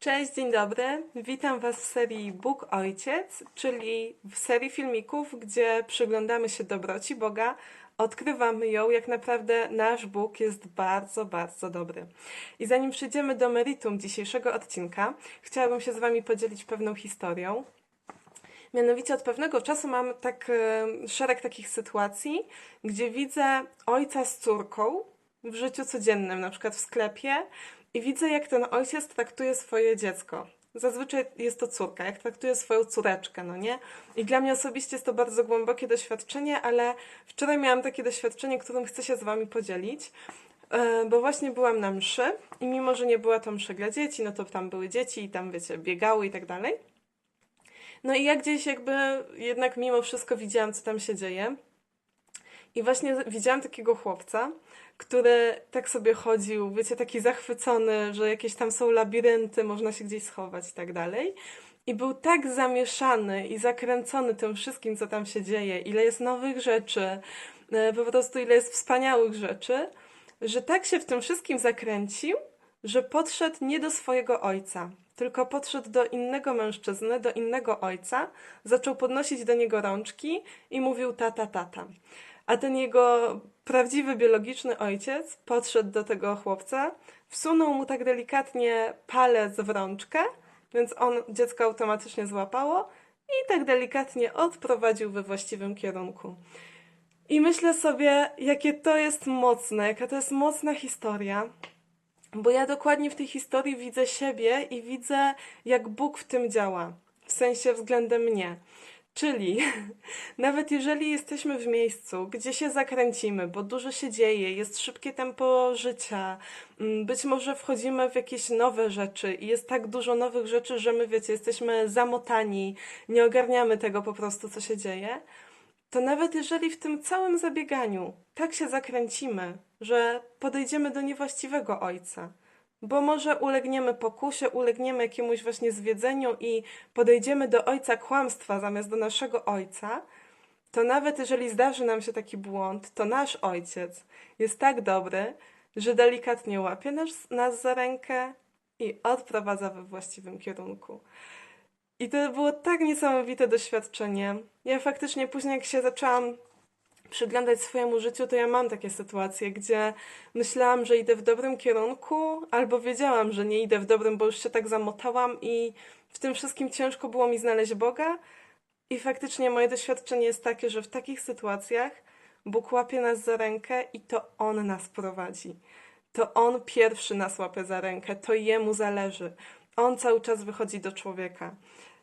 Cześć, dzień dobry. Witam Was w serii Bóg Ojciec, czyli w serii filmików, gdzie przyglądamy się dobroci Boga, odkrywamy ją, jak naprawdę nasz Bóg jest bardzo, bardzo dobry. I zanim przejdziemy do meritum dzisiejszego odcinka, chciałabym się z Wami podzielić pewną historią. Mianowicie od pewnego czasu mam tak e, szereg takich sytuacji, gdzie widzę ojca z córką w życiu codziennym, na przykład w sklepie, i widzę, jak ten ojciec traktuje swoje dziecko. Zazwyczaj jest to córka, jak traktuje swoją córeczkę, no nie? I dla mnie osobiście jest to bardzo głębokie doświadczenie, ale wczoraj miałam takie doświadczenie, którym chcę się z Wami podzielić. E, Bo właśnie byłam na mszy i mimo, że nie była to msza dla dzieci, no to tam były dzieci i tam, wiecie, biegały i tak dalej. No i ja gdzieś jakby jednak mimo wszystko widziałam, co tam się dzieje. I właśnie widziałam takiego chłopca, który tak sobie chodził, wiecie, taki zachwycony, że jakieś tam są labirynty, można się gdzieś schować i tak dalej. I był tak zamieszany i zakręcony tym wszystkim, co tam się dzieje, ile jest nowych rzeczy, e, po prostu ile jest wspaniałych rzeczy, że tak się w tym wszystkim zakręcił, że podszedł nie do swojego ojca, tylko podszedł do innego mężczyzny, do innego ojca, zaczął podnosić do niego rączki i mówił tata, tata. A ten jego prawdziwy biologiczny ojciec podszedł do tego chłopca, wsunął mu tak delikatnie palec w rączkę, więc on dziecko automatycznie złapało i tak delikatnie odprowadził we właściwym kierunku. I myślę sobie, jakie to jest mocne, jaka to jest mocna historia, bo ja dokładnie w tej historii widzę siebie i widzę, jak Bóg w tym działa, w sensie względem mnie. Czyli nawet jeżeli jesteśmy w miejscu, gdzie się zakręcimy, bo dużo się dzieje, jest szybkie tempo życia, mm, być może wchodzimy w jakieś nowe rzeczy i jest tak dużo nowych rzeczy, że my, wiecie, jesteśmy zamotani, nie ogarniamy tego po prostu, co się dzieje, to nawet jeżeli w tym całym zabieganiu tak się zakręcimy, że podejdziemy do niewłaściwego ojca, bo może ulegniemy pokusie, ulegniemy jakiemuś właśnie zwiedzeniu i podejdziemy do ojca kłamstwa zamiast do naszego ojca, to nawet jeżeli zdarzy nam się taki błąd, to nasz ojciec jest tak dobry, że delikatnie łapie nas, nas za rękę i odprowadza we właściwym kierunku. I to było tak niesamowite doświadczenie. Ja faktycznie później, jak się zaczęłam przyglądać swojemu życiu, to ja mam takie sytuacje, gdzie myślałam, że idę w dobrym kierunku, albo wiedziałam, że nie idę w dobrym, bo już się tak zamotałam i w tym wszystkim ciężko było mi znaleźć Boga. I faktycznie moje doświadczenie jest takie, że w takich sytuacjach Bóg łapie nas za rękę i to On nas prowadzi. To On pierwszy nas łapie za rękę, to Jemu zależy. On cały czas wychodzi do człowieka.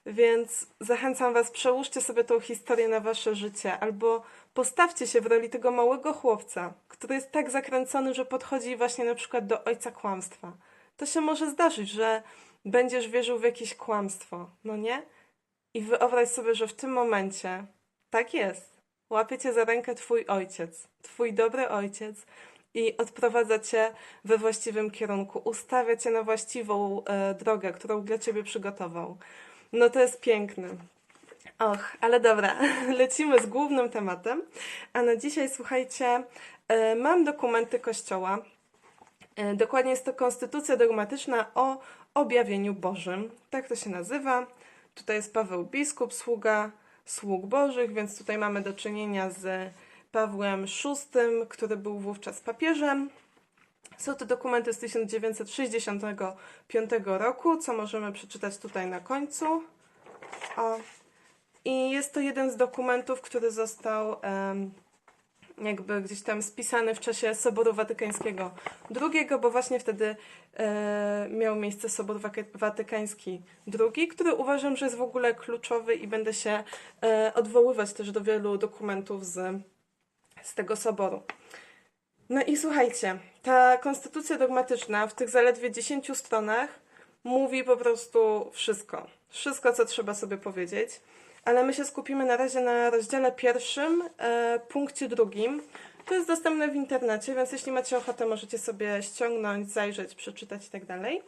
Więc zachęcam Was, przełóżcie sobie tą historię na Wasze życie, albo postawcie się w roli tego małego chłopca, który jest tak zakręcony, że podchodzi właśnie na przykład do ojca kłamstwa. To się może zdarzyć, że będziesz wierzył w jakieś kłamstwo, no nie? I wyobraź sobie, że w tym momencie tak jest. Łapie cię za rękę twój ojciec, twój dobry ojciec i odprowadza cię we właściwym kierunku, ustawia cię na właściwą e, drogę, którą dla ciebie przygotował. No to jest piękne. Och, ale dobra, lecimy z głównym tematem. A na dzisiaj, słuchajcie, e, mam dokumenty Kościoła. E, Dokładnie jest to konstytucja dogmatyczna o objawieniu Bożym. Tak to się nazywa. Tutaj jest Paweł Biskup, sługa sług Bożych, więc tutaj mamy do czynienia z Pawłem VI, który był wówczas papieżem. Są to dokumenty z 1965 roku, co możemy przeczytać tutaj na końcu. O. I jest to jeden z dokumentów, który został jakby gdzieś tam spisany w czasie Soboru Watykańskiego II, bo właśnie wtedy e, miał miejsce Sobór Wak- Watykański II, który uważam, że jest w ogóle kluczowy i będę się e, odwoływać też do wielu dokumentów z, z tego soboru. No i słuchajcie, ta konstytucja dogmatyczna w tych zaledwie 10 stronach mówi po prostu wszystko. Wszystko, co trzeba sobie powiedzieć. Ale my się skupimy na razie na rozdziale pierwszym, e, punkcie drugim. To jest dostępne w internecie, więc jeśli macie ochotę, możecie sobie ściągnąć, zajrzeć, przeczytać i tak dalej.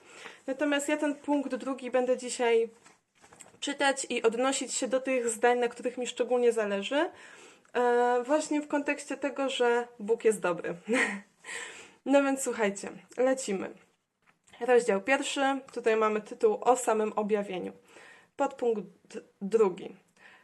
Natomiast ja ten punkt drugi będę dzisiaj czytać i odnosić się do tych zdań, na których mi szczególnie zależy, e, właśnie w kontekście tego, że Bóg jest dobry. No więc słuchajcie, lecimy. Rozdział pierwszy, tutaj mamy tytuł o samym objawieniu. Podpunkt drugi.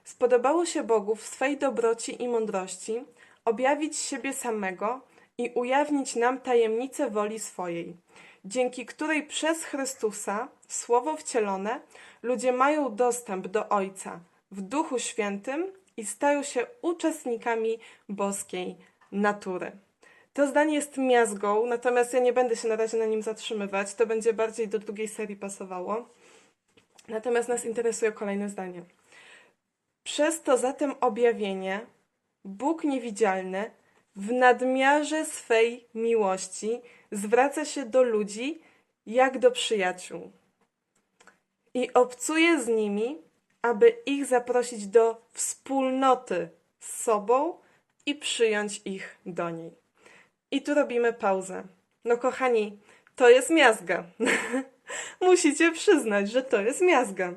Spodobało się Bogu w swej dobroci i mądrości objawić siebie samego i ujawnić nam tajemnicę woli swojej, dzięki której przez Chrystusa, Słowo wcielone, ludzie mają dostęp do Ojca w Duchu Świętym i stają się uczestnikami boskiej natury. To zdanie jest miazgą, natomiast ja nie będę się na razie na nim zatrzymywać. To będzie bardziej do drugiej serii pasowało. Natomiast nas interesuje kolejne zdanie. Przez to zatem objawienie Bóg niewidzialny w nadmiarze swej miłości zwraca się do ludzi jak do przyjaciół i obcuje z nimi, aby ich zaprosić do wspólnoty z sobą i przyjąć ich do niej. I tu robimy pauzę. No kochani, to jest miazga. Musicie przyznać, że to jest miazga.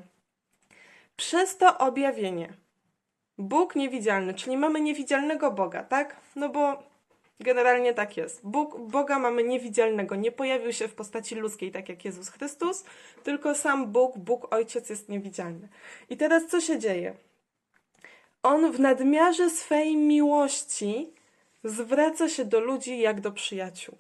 Przez to objawienie Bóg niewidzialny, czyli mamy niewidzialnego Boga, tak? No bo generalnie tak jest. Bóg, Boga mamy niewidzialnego. Nie pojawił się w postaci ludzkiej, tak jak Jezus Chrystus, tylko sam Bóg, Bóg Ojciec jest niewidzialny. I teraz co się dzieje? On w nadmiarze swej miłości zwraca się do ludzi jak do przyjaciół.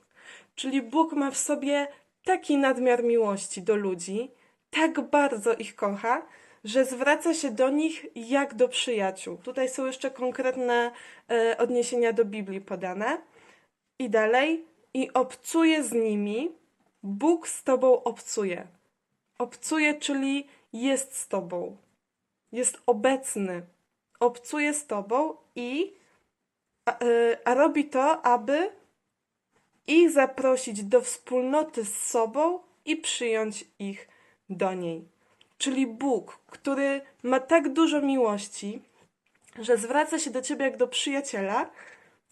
Czyli Bóg ma w sobie taki nadmiar miłości do ludzi, tak bardzo ich kocha, że zwraca się do nich jak do przyjaciół. Tutaj są jeszcze konkretne e, odniesienia do Biblii podane. I dalej, i obcuje z nimi, Bóg z tobą obcuje. Obcuje, czyli jest z tobą, jest obecny, obcuje z tobą i a, e, a robi to, aby ich zaprosić do wspólnoty z sobą i przyjąć ich do niej. Czyli Bóg, który ma tak dużo miłości, że zwraca się do ciebie jak do przyjaciela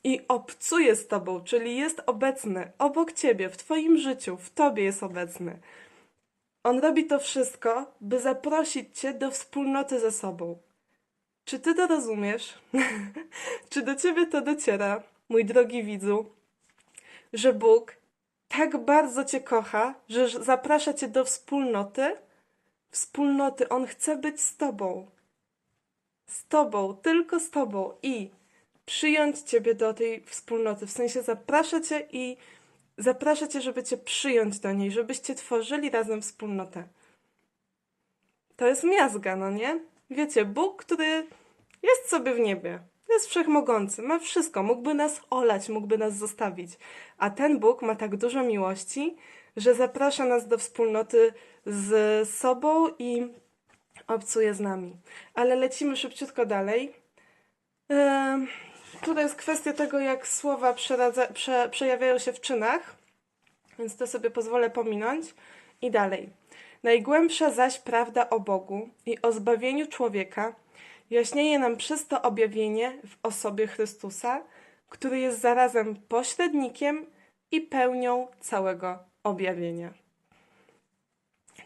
i obcuje z tobą, czyli jest obecny obok ciebie, w twoim życiu, w tobie jest obecny. On robi to wszystko, by zaprosić cię do wspólnoty ze sobą. Czy ty to rozumiesz? Czy do ciebie to dociera, mój drogi widzu, że Bóg tak bardzo cię kocha, że zaprasza cię do wspólnoty? Wspólnoty, On chce być z tobą. Z tobą, tylko z tobą i przyjąć ciebie do tej wspólnoty. W sensie zaprasza cię i zaprasza cię, żeby cię przyjąć do niej, żebyście tworzyli razem wspólnotę. To jest miazga, no nie? Wiecie, Bóg, który jest sobie w niebie, jest wszechmogący, ma wszystko, mógłby nas olać, mógłby nas zostawić. A ten Bóg ma tak dużo miłości, że zaprasza nas do wspólnoty z sobą i obcuje z nami. Ale lecimy szybciutko dalej. Ehm, tutaj jest kwestia tego, jak słowa przeradza, prze, przejawiają się w czynach, więc to sobie pozwolę pominąć. I dalej. Najgłębsza zaś prawda o Bogu i o zbawieniu człowieka jaśnieje nam przez to objawienie w osobie Chrystusa, który jest zarazem pośrednikiem i pełnią całego objawienia.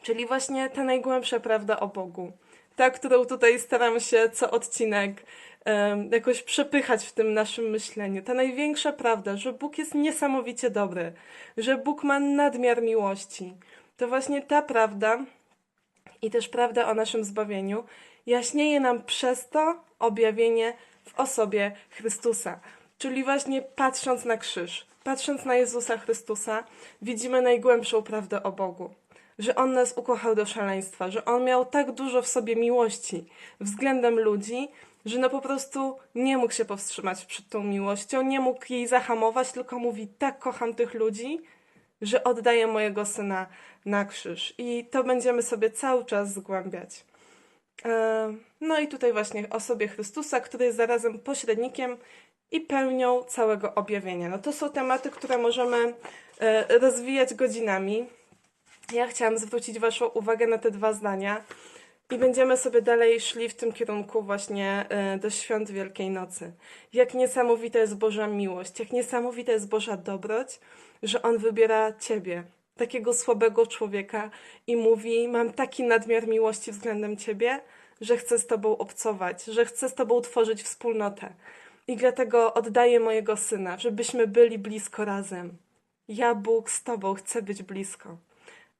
Czyli właśnie ta najgłębsza prawda o Bogu. Ta, którą tutaj staram się co odcinek jakoś przepychać w tym naszym myśleniu. Ta największa prawda, że Bóg jest niesamowicie dobry, że Bóg ma nadmiar miłości. To właśnie ta prawda i też prawda o naszym zbawieniu jaśnieje nam przez to objawienie w osobie Chrystusa. Czyli właśnie patrząc na krzyż, patrząc na Jezusa Chrystusa, widzimy najgłębszą prawdę o Bogu. Że On nas ukochał do szaleństwa, że On miał tak dużo w sobie miłości względem ludzi, że no po prostu nie mógł się powstrzymać przed tą miłością, nie mógł jej zahamować, tylko mówi: Tak kocham tych ludzi, że oddaję mojego syna na krzyż. I to będziemy sobie cały czas zgłębiać. E, no i tutaj właśnie o sobie Chrystusa, który jest zarazem pośrednikiem i pełnią całego objawienia. No to są tematy, które możemy e, rozwijać godzinami. Ja chciałam zwrócić Waszą uwagę na te dwa zdania i będziemy sobie dalej szli w tym kierunku właśnie e, do świąt Wielkiej Nocy. Jak niesamowita jest Boża miłość, jak niesamowita jest Boża dobroć, że On wybiera Ciebie, takiego słabego człowieka i mówi: Mam taki nadmiar miłości względem Ciebie, że chcę z Tobą obcować, że chcę z Tobą tworzyć wspólnotę. I dlatego oddaję mojego syna, żebyśmy byli blisko razem. Ja, Bóg, z Tobą chcę być blisko.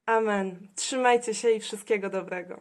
Amen. Trzymajcie się i wszystkiego dobrego.